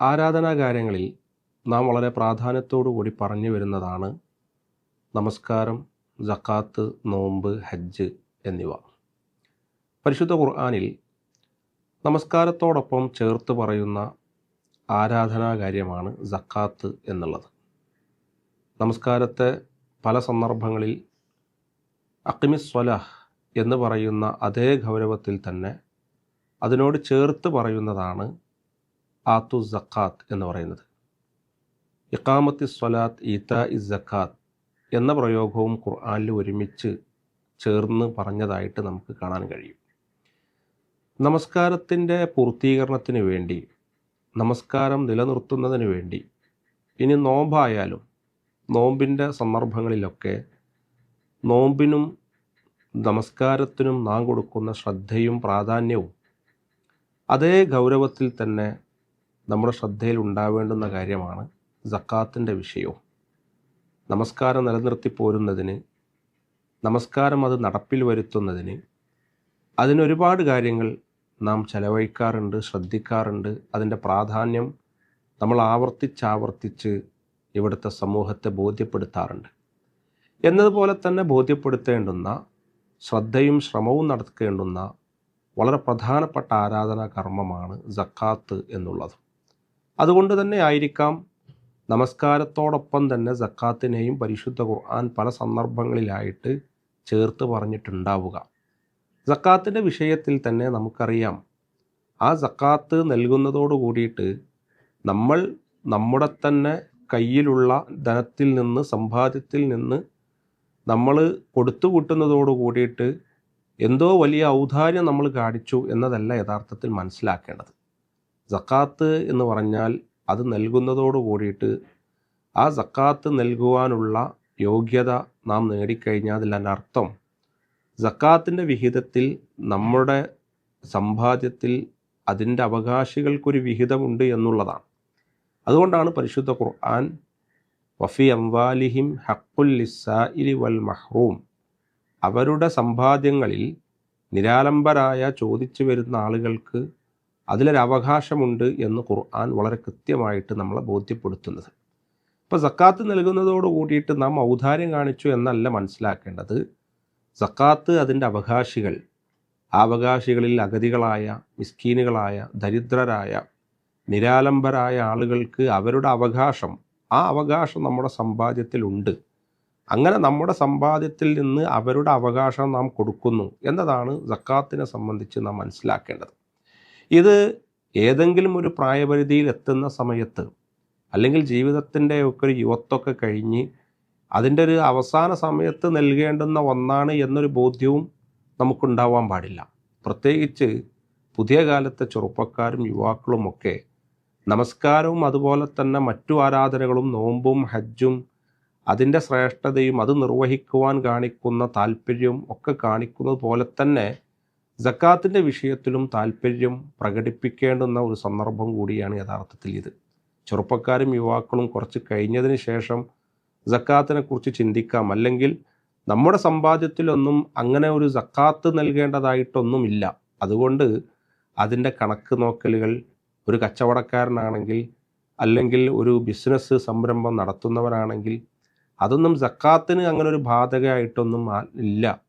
ആരാധനാകാര്യങ്ങളിൽ നാം വളരെ കൂടി പറഞ്ഞു വരുന്നതാണ് നമസ്കാരം ജക്കാത്ത് നോമ്പ് ഹജ്ജ് എന്നിവ. പരിശുദ്ധ ഖുർആാനിൽ നമസ്കാരത്തോടൊപ്പം ചേർത്ത് പറയുന്ന ആരാധനാകാര്യമാണ് ജക്കാത്ത് എന്നുള്ളത്. നമസ്കാരത്തെ പല സന്ദർഭങ്ങളിൽ അക്കിമിസ്വലഹ് എന്ന് പറയുന്ന അതേ ഗൗരവത്തിൽ തന്നെ അതിനോട് ചേർത്ത് പറയുന്നതാണ് ആത്തു സക്കാത്ത് എന്ന് പറയുന്നത്. ഇക്കാമത്തി സ്വലാത്ത് ഈത്ത ഇ സക്കാത്ത് എന്ന പ്രയോഗവും ഖുർആാനിൽ ഒരുമിച്ച് ചേർന്ന് പറഞ്ഞതായിട്ട് നമുക്ക് കാണാൻ കഴിയും. നമസ്കാരത്തിന്റെ പൂർത്തീകരണത്തിന് വേണ്ടി നമസ്കാരം നിലനിർത്തുന്നതിന് വേണ്ടി ഇനി നോമ്പായാലും നോമ്പിന്റെ സന്ദർഭങ്ങളിലൊക്കെ നോമ്പിനും നമസ്കാരത്തിനും നാം കൊടുക്കുന്ന ശ്രദ്ധയും പ്രാധാന്യവും അതേ ഗൗരവത്തിൽ തന്നെ നമ്മുടെ ശ്രദ്ധയിൽ ഉണ്ടാവേണ്ടുന്ന കാര്യമാണ് ജക്കാത്തിന്റെ വിഷയവും. നമസ്കാരം നിലനിർത്തി പോരുന്നതിന് നമസ്കാരം അത് നടപ്പിൽ വരുത്തുന്നതിന് അതിനൊരുപാട് കാര്യങ്ങൾ നാം ചെലവഴിക്കാറുണ്ട് ശ്രദ്ധിക്കാറുണ്ട്. അതിന്റെ പ്രാധാന്യം നമ്മൾ ആവർത്തിച്ചാവർത്തിച്ച് ഇവിടുത്തെ സമൂഹത്തെ ബോധ്യപ്പെടുത്താറുണ്ട്. എന്നതുപോലെ തന്നെ ബോധ്യപ്പെടുത്തേണ്ടുന്ന ശ്രദ്ധയും ശ്രമവും നടത്തേണ്ടുന്ന വളരെ പ്രധാനപ്പെട്ട ആരാധനാ കർമ്മമാണ് ജക്കാത്ത് എന്നുള്ളത്. അതുകൊണ്ട് തന്നെ ആയിരിക്കാം നമസ്കാരത്തോടൊപ്പം തന്നെ സക്കാത്തിനെയും പരിശുദ്ധ ഖുർആൻ പല സന്ദർഭങ്ങളിലായിട്ട് ചേർത്ത് പറഞ്ഞിട്ടുണ്ടാവുക. ജക്കാത്തിന്റെ വിഷയത്തിൽ തന്നെ നമുക്കറിയാം. ആ സക്കാത്ത് നൽകുന്നതോട് കൂടിയിട്ട് നമ്മൾ നമ്മുടെ തന്നെ കയ്യിലുള്ള ധനത്തിൽ നിന്ന് സമ്പാദ്യത്തിൽ നിന്ന് നമ്മൾ കൊടുത്തു കൂട്ടുന്നതോട് കൂടിയിട്ട് എന്തോ വലിയ ഔദാര്യം നമ്മൾ കാണിച്ചു എന്നതല്ല യഥാർത്ഥത്തിൽ മനസ്സിലാക്കേണ്ടത്. ജക്കാത്ത് എന്ന് പറഞ്ഞാൽ അത് നൽകുന്നതോട് കൂടിയിട്ട് ആ സക്കാത്ത് നൽകുവാനുള്ള യോഗ്യത നാം നേടിക്കഴിഞ്ഞാൽ അർത്ഥം സക്കാത്തിന്റെ വിഹിതത്തിൽ നമ്മുടെ സമ്പാദ്യത്തിൽ അതിന്റെ അവകാശികൾക്കൊരു വിഹിതമുണ്ട് എന്നുള്ളതാണ്. അതുകൊണ്ടാണ് പരിശുദ്ധ ഖുർആൻ വഫി അംവാലിഹിം ഹക്കുൽ ലിസായിലി വൽ മഹ്റൂം അവരുടെ സമ്പാദ്യങ്ങളിൽ നിരാലംബരായ ചോദിച്ചു വരുന്ന ആളുകൾക്ക് അതിലൊരു അവകാശമുണ്ട് എന്ന് ഖുർആൻ വളരെ കൃത്യമായിട്ട് നമ്മളെ ബോധ്യപ്പെടുത്തുന്നത്. ഇപ്പോൾ സക്കാത്ത് നൽകുന്നതോട് കൂടിയിട്ട് നാം ഔദാര്യം കാണിച്ചു എന്നല്ല മനസ്സിലാക്കേണ്ടത്. സക്കാത്ത് അതിന്റെ അവകാശികൾ ആ അവകാശികളിൽ അഗതികളായ മിസ്കീനുകളായ ദരിദ്രരായ നിരാലംബരായ ആളുകൾക്ക് അവരുടെ അവകാശം ആ അവകാശം നമ്മുടെ സമ്പാദ്യത്തിലുണ്ട് അങ്ങനെ നമ്മുടെ സമ്പാദ്യത്തിൽ നിന്ന് അവരുടെ അവകാശം നാം കൊടുക്കുന്നു എന്നതാണ് സക്കാത്തിനെ സംബന്ധിച്ച് നാം മനസ്സിലാക്കേണ്ടത്. ഇത് ഏതെങ്കിലും ഒരു പ്രായപരിധിയിൽ എത്തുന്ന സമയത്ത് അല്ലെങ്കിൽ ജീവിതത്തിന്റെ ഒക്കെ ഒരു യുവത്വമൊക്കെ കഴിഞ്ഞ് അതിന്റെ ഒരു അവസാന സമയത്ത് നൽകേണ്ടുന്ന ഒന്നാണ് എന്നൊരു ബോധ്യവും നമുക്കുണ്ടാവാൻ പാടില്ല. പ്രത്യേകിച്ച് പുതിയ കാലത്തെ ചെറുപ്പക്കാരും യുവാക്കളും ഒക്കെ നമസ്കാരവും അതുപോലെ തന്നെ മറ്റു ആരാധനകളും നോമ്പും ഹജ്ജും അതിന്റെ ശ്രേഷ്ഠതയും അത് നിർവഹിക്കുവാൻ കാണിക്കുന്ന താല്പര്യവും ഒക്കെ കാണിക്കുന്നത് പോലെ തന്നെ ജക്കാത്തിന്റെ വിഷയത്തിലും താല്പര്യം പ്രകടിപ്പിക്കേണ്ടുന്ന ഒരു സന്ദർഭം കൂടിയാണ് യഥാർത്ഥത്തിൽ ഇത്. ചെറുപ്പക്കാരും യുവാക്കളും കുറച്ച് കഴിഞ്ഞതിന് ശേഷം ജക്കാത്തിനെ കുറിച്ച് ചിന്തിക്കാം. അല്ലെങ്കിൽ നമ്മുടെ സമ്പാദ്യത്തിലൊന്നും അങ്ങനെ ഒരു ജക്കാത്ത് നൽകേണ്ടതായിട്ടൊന്നുമില്ല. അതുകൊണ്ട് അതിന്റെ കണക്ക് നോക്കലുകൾ ഒരു കച്ചവടക്കാരനാണെങ്കിൽ അല്ലെങ്കിൽ ഒരു ബിസിനസ് സംരംഭം നടത്തുന്നവരാണെങ്കിൽ അതൊന്നും ജക്കാത്തിന് അങ്ങനെ ഒരു ബാധകമായിട്ടൊന്നും ഇല്ല.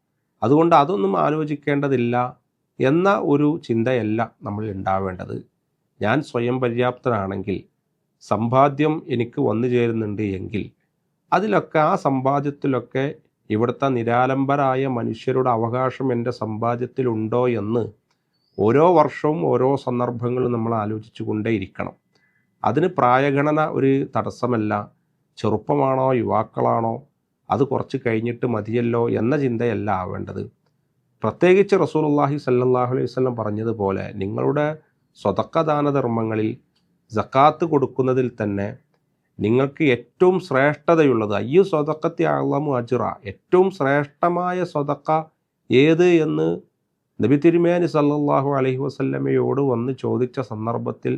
അതുകൊണ്ട് അതൊന്നും ആലോചിക്കേണ്ടതില്ല. എന്ന ഒരു ചിന്തയല്ല നമ്മൾ ഉണ്ടാവേണ്ടത്. ഞാൻ സ്വയം പര്യാപ്തനാണെങ്കിൽ സമ്പാദ്യം എനിക്ക് വന്നു ചേരുന്നുണ്ട് എങ്കിൽ അതിലൊക്കെ ആ സമ്പാദ്യത്തിലൊക്കെ ഇവിടുത്തെ നിരാലംബരായ മനുഷ്യരുടെ അവകാശം എന്റെ സമ്പാദ്യത്തിലുണ്ടോ എന്ന് ഓരോ വർഷവും ഓരോ സന്ദർഭങ്ങളും നമ്മൾ ആലോചിച്ചു കൊണ്ടേയിരിക്കണം അതിന് പ്രായഗണന ഒരു തടസ്സമല്ല. ചെറുപ്പമാണോ യുവാക്കളാണോ അത് കുറച്ച് കഴിഞ്ഞിട്ട് മതിയല്ലോ എന്ന ചിന്തയല്ല ആവേണ്ടത്. പ്രത്യേകിച്ച് റസൂലുള്ളാഹി സല്ലല്ലാഹു അലൈഹി വസല്ലം പറഞ്ഞതുപോലെ നിങ്ങളുടെ സ്വതക്കദാന ധർമ്മങ്ങളിൽ ജക്കാത്ത് കൊടുക്കുന്നതിൽ തന്നെ നിങ്ങൾക്ക് ഏറ്റവും ശ്രേഷ്ഠതയുള്ളത് അയ്യു സ്വതക്കത്തി അള്ളമു അജുറ ഏറ്റവും ശ്രേഷ്ഠമായ സ്വതക്ക ഏത് എന്ന് നബി തിരുമേനി സല്ലല്ലാഹു അലൈഹി വസല്ലമയോട് വന്ന് ചോദിച്ച സന്ദർഭത്തിൽ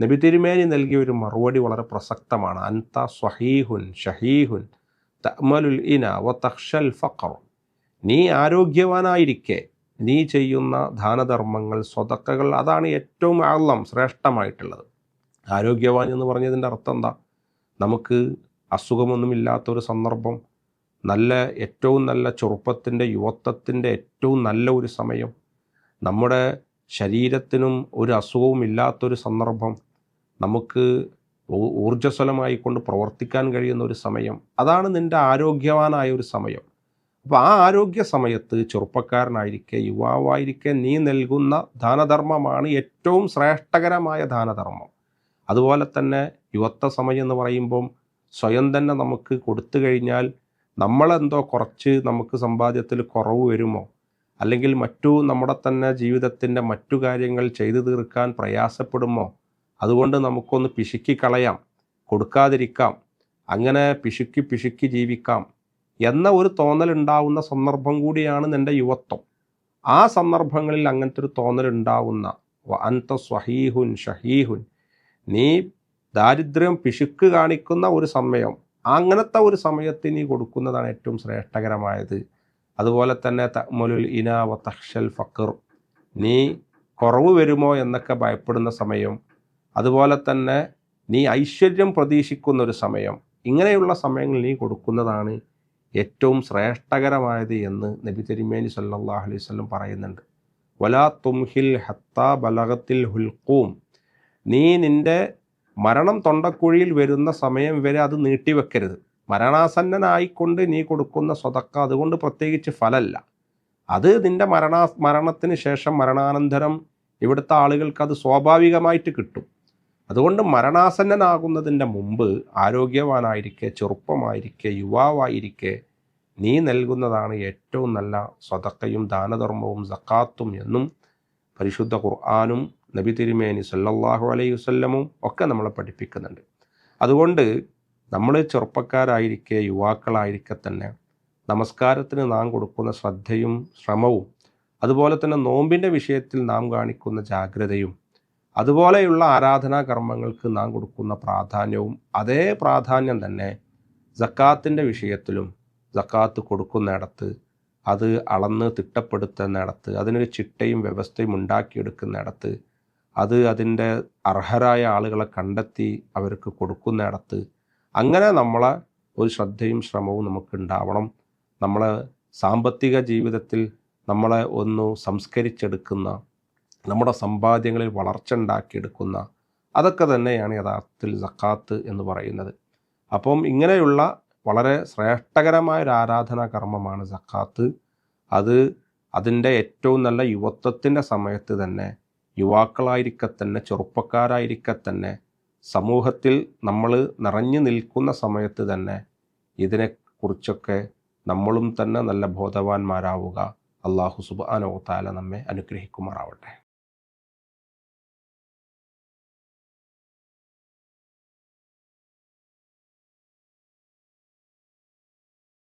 നബി തിരുമേനി നൽകിയ ഒരു മറുപടി വളരെ പ്രസക്തമാണ്. അൻത സ്വഹീഹുൻ ഷഹീഹുൻ തഅമലുൽ ഇന വ തഖ്ഷൽ ഫഖർ. നീ ആരോഗ്യവാനായിരിക്കെ. നീ ചെയ്യുന്ന ദാനധർമ്മങ്ങൾ സ്വതക്കകൾ അതാണ് ഏറ്റവും ആളം ശ്രേഷ്ഠമായിട്ടുള്ളത്. ആരോഗ്യവാൻ എന്ന് പറഞ്ഞതിന്റെ അർത്ഥം എന്താ നമുക്ക് അസുഖമൊന്നുമില്ലാത്ത ഒരു സന്ദർഭം നല്ല ഏറ്റവും നല്ല ചെറുപ്പത്തിന്റെ യുവത്വത്തിന്റെ ഏറ്റവും നല്ല ഒരു സമയം നമ്മുടെ ശരീരത്തിനും ഒരു അസുഖവും ഇല്ലാത്തൊരു സന്ദർഭം നമുക്ക് ഊർജസ്വലമായിക്കൊണ്ട് പ്രവർത്തിക്കാൻ കഴിയുന്ന ഒരു സമയം അതാണ് നിന്റെ ആരോഗ്യവാനായ ഒരു സമയം. അപ്പോൾ ആ ആരോഗ്യ സമയത്ത് ചെറുപ്പക്കാരനായിരിക്കെ യുവാവായിരിക്കെ നീ നൽകുന്ന ദാനധർമ്മമാണ് ഏറ്റവും ശ്രേഷ്ഠകരമായ ദാനധർമ്മം. അതുപോലെ തന്നെ യുവത്വ സമയം എന്ന് പറയുമ്പം സ്വയം തന്നെ നമുക്ക് കൊടുത്തു കഴിഞ്ഞാൽ നമ്മളെന്തോ കുറച്ച് നമുക്ക് സമ്പാദ്യത്തിൽ കുറവ് വരുമോ? അല്ലെങ്കിൽ മറ്റു നമ്മുടെ തന്നെ ജീവിതത്തിന്റെ മറ്റു കാര്യങ്ങൾ ചെയ്തു തീർക്കാൻ പ്രയാസപ്പെടുമോ? അതുകൊണ്ട് നമുക്കൊന്ന് പിശുക്കി കളയാം കൊടുക്കാതിരിക്കാം അങ്ങനെ പിശുക്കി പിശുക്കി ജീവിക്കാം. എന്ന ഒരു തോന്നൽ ഉണ്ടാവുന്ന സന്ദർഭം കൂടിയാണ് നിന്റെ യുവത്വം. ആ സന്ദർഭങ്ങളിൽ അങ്ങനത്തെ ഒരു തോന്നൽ ഉണ്ടാവുന്ന അന്ത സ്വഹീഹുൻ ഷഹീഹുൻ നീ ദാരിദ്ര്യം പിശുക്ക് കാണിക്കുന്ന ഒരു സമയം അങ്ങനത്തെ ഒരു സമയത്ത് നീ കൊടുക്കുന്നതാണ് ഏറ്റവും ശ്രേഷ്ഠകരമായത്. അതുപോലെ തന്നെ തമലുൽ ഇന വ തഹ്ഷൽ ഫക്കർ നീ കുറവ് വരുമോ എന്നൊക്കെ ഭയപ്പെടുന്ന സമയം അതുപോലെ തന്നെ നീ ഐശ്വര്യം പ്രതീക്ഷിക്കുന്ന ഒരു സമയം ഇങ്ങനെയുള്ള സമയങ്ങൾ നീ കൊടുക്കുന്നതാണ് ഏറ്റവും ശ്രേഷ്ഠകരമായത് എന്ന് നബി തിരുമേനി സല്ലാഹു അലൈഹി സ്വല്ലം പറയുന്നുണ്ട്. വലാ തുംഹിൽ ഹത്ത ബലകത്തിൽ ഹുൽക്കൂം നീ നിന്റെ മരണം തൊണ്ടക്കുഴിയിൽ വരുന്ന സമയം വരെ അത് നീട്ടിവെക്കരുത്. മരണാസന്നനായിക്കൊണ്ട് നീ കൊടുക്കുന്ന സ്വതക്ക അതുകൊണ്ട് പ്രത്യേകിച്ച് ഫലല്ല. അത് നിന്റെ മരണാ മരണത്തിന് ശേഷം മരണാനന്തരം ഇവിടുത്തെ ആളുകൾക്ക് അത് സ്വാഭാവികമായിട്ട് കിട്ടും. അതുകൊണ്ട് മരണാസന്നനാകുന്നതിന്റെ മുമ്പ് ആരോഗ്യവാനായിരിക്കെ ചെറുപ്പമായിരിക്കെ യുവാവായിരിക്കെ നീ നൽകുന്നതാണ് ഏറ്റവും നല്ല സ്വതക്കയും ദാനധർമ്മവും സക്കാത്തും എന്നും പരിശുദ്ധ ഖുർആാനും നബി തിരുമേനി സല്ലാഹു അലൈഹി വല്ലമും ഒക്കെ നമ്മളെ പഠിപ്പിക്കുന്നുണ്ട്. അതുകൊണ്ട് നമ്മൾ ചെറുപ്പക്കാരായിരിക്കെ യുവാക്കളായിരിക്കെ തന്നെ നമസ്കാരത്തിന് നാം കൊടുക്കുന്ന ശ്രദ്ധയും ശ്രമവും അതുപോലെ തന്നെ നോമ്പിന്റെ വിഷയത്തിൽ നാം കാണിക്കുന്ന ജാഗ്രതയും അതുപോലെയുള്ള ആരാധനാ കർമ്മങ്ങൾക്ക് നാം കൊടുക്കുന്ന പ്രാധാന്യവും അതേ പ്രാധാന്യം തന്നെ ജക്കാത്തിന്റെ വിഷയത്തിലും ജക്കാത്ത് കൊടുക്കുന്നിടത്ത് അത് അളന്ന് തിട്ടപ്പെടുത്തുന്നിടത്ത് അതിനൊരു ചിട്ടയും വ്യവസ്ഥയും ഉണ്ടാക്കിയെടുക്കുന്നിടത്ത് അത് അതിന്റെ അർഹരായ ആളുകളെ കണ്ടെത്തി അവർക്ക് കൊടുക്കുന്നിടത്ത് അങ്ങനെ നമ്മളെ ഒരു ശ്രദ്ധയും ശ്രമവും നമുക്ക് ഉണ്ടാവണം നമ്മളെ സാമ്പത്തിക ജീവിതത്തിൽ നമ്മളെ ഒന്ന് സംസ്കരിച്ചെടുക്കുന്ന നമ്മുടെ സമ്പാദ്യങ്ങളിൽ വളർച്ച ഉണ്ടാക്കിയെടുക്കുന്ന അതൊക്കെ തന്നെയാണ് യഥാർത്ഥത്തിൽ സക്കാത്ത് എന്ന് പറയുന്നത്. അപ്പം ഇങ്ങനെയുള്ള വളരെ ശ്രേഷ്ഠകരമായ ഒരു ആരാധനാ കർമ്മമാണ് സക്കാത്ത്. അത് അതിന്റെ ഏറ്റവും നല്ല യുവത്വത്തിന്റെ സമയത്ത് തന്നെ യുവാക്കളായിരിക്കെ തന്നെ ചെറുപ്പക്കാരായിരിക്കെ തന്നെ സമൂഹത്തിൽ നമ്മൾ നിറഞ്ഞു നിൽക്കുന്ന സമയത്ത് തന്നെ ഇതിനെക്കുറിച്ചൊക്കെ നമ്മളും തന്നെ നല്ല ബോധവാന്മാരാവുക. അള്ളാഹു സുബാനോ താല നമ്മെ അനുഗ്രഹിക്കുമാറാവട്ടെ.